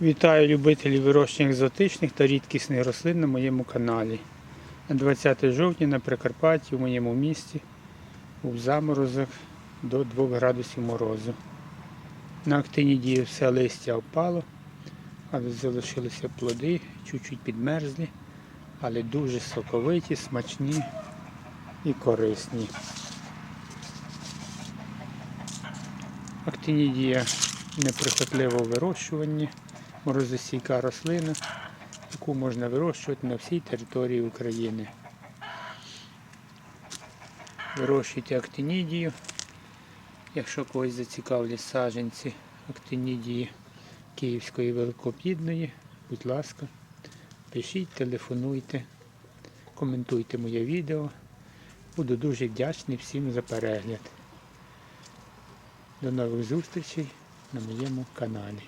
Вітаю любителів вирощення екзотичних та рідкісних рослин на моєму каналі. На 20 жовтня на Прикарпатті, у моєму місті, був заморозок до 2 градусів морозу. На актині дії все листя опало, але залишилися плоди, чуть-чуть підмерзлі, але дуже соковиті, смачні і корисні. Актинідія неприхотлива у вирощуванні, морозостійка рослина, яку можна вирощувати на всій території України. Вирощуйте актинідію. Якщо когось зацікавлять саджанці актинідії Київської великоплідної, будь ласка, пишіть, телефонуйте, коментуйте моє відео. Буду дуже вдячний всім за перегляд. До нових зустрічей на моєму каналі.